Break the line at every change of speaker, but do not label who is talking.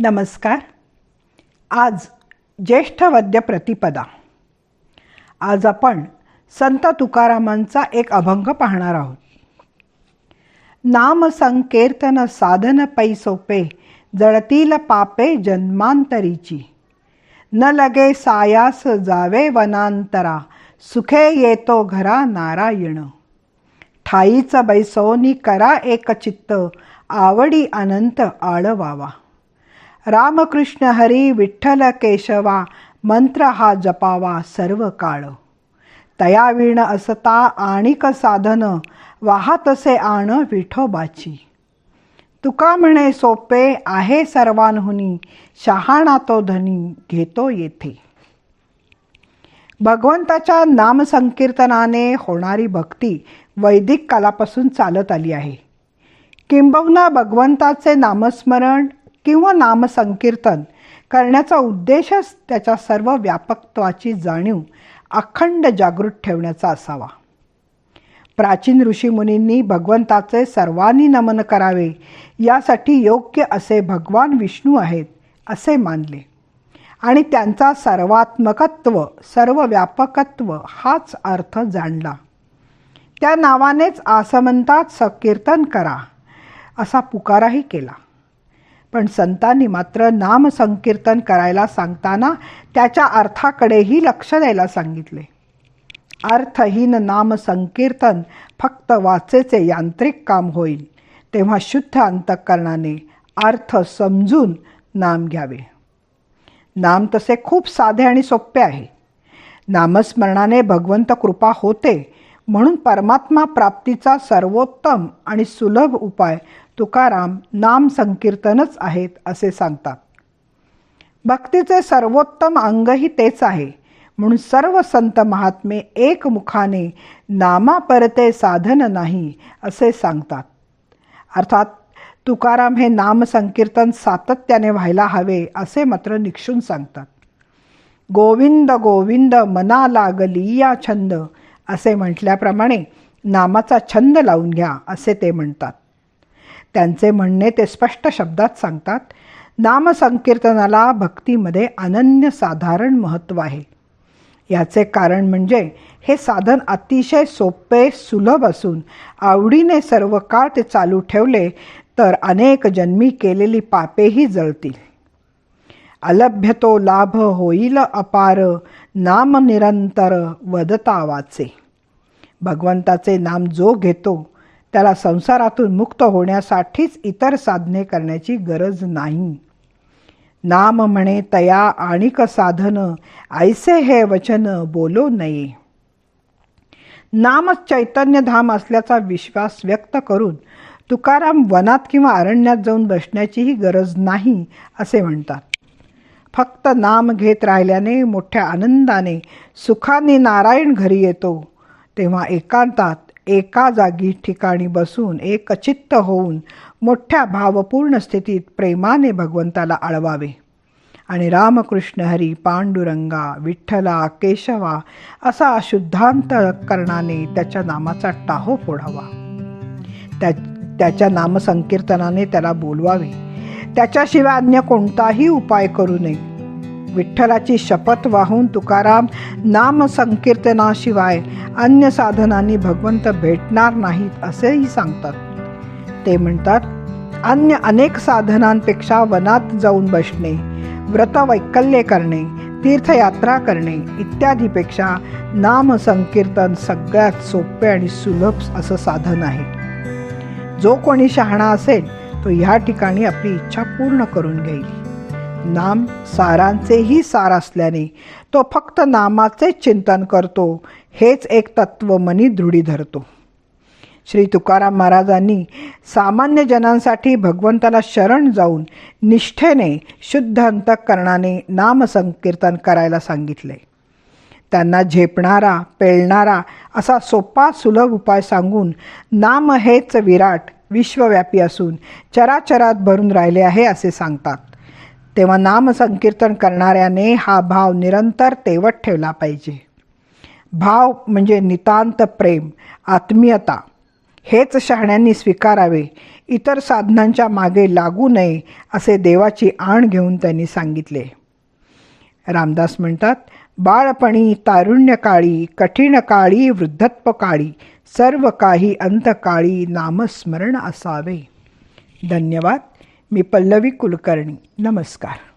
नमस्कार. आज ज्येष्ठ वद्य प्रतिपदा. आज आपण संत तुकारामांचा एक अभंग पाहणार आहोत. नाम संकीर्तन साधन पै सोपे जळतील पापे जन्मांतरीची. न लगे सायास जावे वनांतरा सुखे येतो घरा नारायण. ठाईच बैसोनी करा एक चित्त आवडी अनंत आळवावा. रामकृष्ण हरी विठ्ठल केशवा मंत्र हा जपावा सर्व काळ तयावीण असता आणिक साधन वाहतसे आण विठोबाची तुका म्हणे सोपे आहे सर्वांहुनी शहाणा तो धनी घेतो येथे भगवंताच्या नामसंकीर्तनाने होणारी भक्ती वैदिक कालापासून चालत आली आहे किंबहुना भगवंताचे नामस्मरण किंवा नामसंकीर्तन करण्याचा उद्देशच त्याच्या सर्व व्यापकत्वाची जाणीव अखंड जागृत ठेवण्याचा असावा. प्राचीन ऋषीमुनींनी भगवंताचे सर्वांनी नमन करावे यासाठी योग्य असे भगवान विष्णू आहेत असे मानले. आणि त्यांचा सर्वात्मकत्व सर्व व्यापकत्व हाच अर्थ जाणला. त्या नावानेच आसमंतात संकीर्तन करा असा पुकाराही केला. पण संतांनी मात्र नाम संकीर्तन करायला सांगताना त्याच्या अर्थाकडेही लक्ष द्यायला सांगितले. अर्थहीन नाम संकीर्तन फक्त वाचेचे यांत्रिक काम होईल तेव्हा शुद्ध अंतःकरणाने अर्थ समजून नाम घ्यावे. नाम तसे खूप साधे आणि सोपे आहे. नामस्मरणाने भगवंत कृपा होते म्हणून परमात्मा प्राप्तीचा सर्वोत्तम आणि सुलभ उपाय तुकाराम नाम संकीर्तनच आहेत असे सांगतात. भक्तीचे सर्वोत्तम अंगही तेच आहे. म्हणून सर्व संत महात्मे एकमुखाने नामा परते साधन नाही असे सांगतात. अर्थात तुकाराम हे नाम संकीर्तन सातत्याने व्हायला हवे असे मात्र निक्षून सांगतात. गोविंद गोविंद मना लागली या छंद असे म्हटल्याप्रमाणे नामाचा छंद लावून घ्या असे ते म्हणतात. त्यांचे म्हणणे ते स्पष्ट शब्दात सांगतात नामसंकीर्तनाला भक्तीमध्ये अनन्य साधारण महत्त्व आहे. याचे कारण म्हणजे हे साधन अतिशय सोपे सुलभ असून आवडीने सर्व काळ ते चालू ठेवले तर अनेक जन्मी केलेली पापेही जळतील. अलभ्यतो लाभ होईल अपार नाम निरंतर वदता वाचे. भगवंताचे नाम जो घेतो त्याला संसारातून मुक्त होण्यासाठीच इतर साधने करण्याची गरज नाही. नाम म्हणे तया आणिक साधन ऐसे हे वचन बोलो नये. नाम चैतन्यधाम असल्याचा विश्वास व्यक्त करून तुकाराम वनात किंवा अरण्यात जाऊन बसण्याचीही गरज नाही असे म्हणतात. फक्त नाम घेत राहिल्याने मोठ्या आनंदाने सुखाने नारायण घरी येतो तेव्हा एकांतात एका जागी ठिकाणी बसून एकचित्त होऊन मोठ्या भावपूर्ण स्थितीत प्रेमाने भगवंताला आळवावे. आणि रामकृष्ण हरी पांडुरंगा विठ्ठला केशवा असा शुद्धांत करणाने त्याच्या नामाचा टाहो फोडावा. त्या त्याच्या नामसंकीर्तनाने त्याला बोलवावे. त्याच्याशिवाय अन्य कोणताही उपाय करू नये. विठ्ठलाची शपथ वाहून तुकाराम नाम संकीर्तनाशिवाय अन्य साधनांनी भगवंत भेटणार नाहीत असेही सांगतात. ते म्हणतात अन्य अनेक साधनांपेक्षा वनात जाऊन बसणे व्रत वैकल्य करणे तीर्थयात्रा करणे इत्यादीपेक्षा नाम संकीर्तन सगळ्यात सोपे आणि सुलभ असं साधन आहे. जो कोणी शहाणा असेल तो ह्या ठिकाणी आपली इच्छा पूर्ण करून घेईल. नाम सारांचेही सार असल्याने तो फक्त नामाचे चिंतन करतो हेच एक तत्व मनी दृढी धरतो. श्री तुकाराम महाराजांनी सामान्य जनांसाठी भगवंताला शरण जाऊन निष्ठेने शुद्ध अंतःकरणाने नामसंकीर्तन करायला सांगितले. त्यांना झेपणारा पेळणारा असा सोपा सुलभ उपाय सांगून नाम हेच विराट विश्वव्यापी असून चराचरात भरून राहिले आहे असे सांगतात. तेव्हा नामसंकीर्तन करणाऱ्याने हा भाव निरंतर तेवत ठेवला पाहिजे. भाव म्हणजे नितांत प्रेम आत्मीयता. हेच शहाण्यांनी स्वीकारावे. इतर साधनांच्या मागे लागू नये असे देवाची आण घेऊन त्यांनी सांगितले. रामदास म्हणतात बाळपणी तारुण्यकाळी कठीण काळी वृद्धत्व काळी सर्व काही अंतकाळी नामस्मरण असावे. धन्यवाद. मी पल्लवी कुलकर्णी. नमस्कार.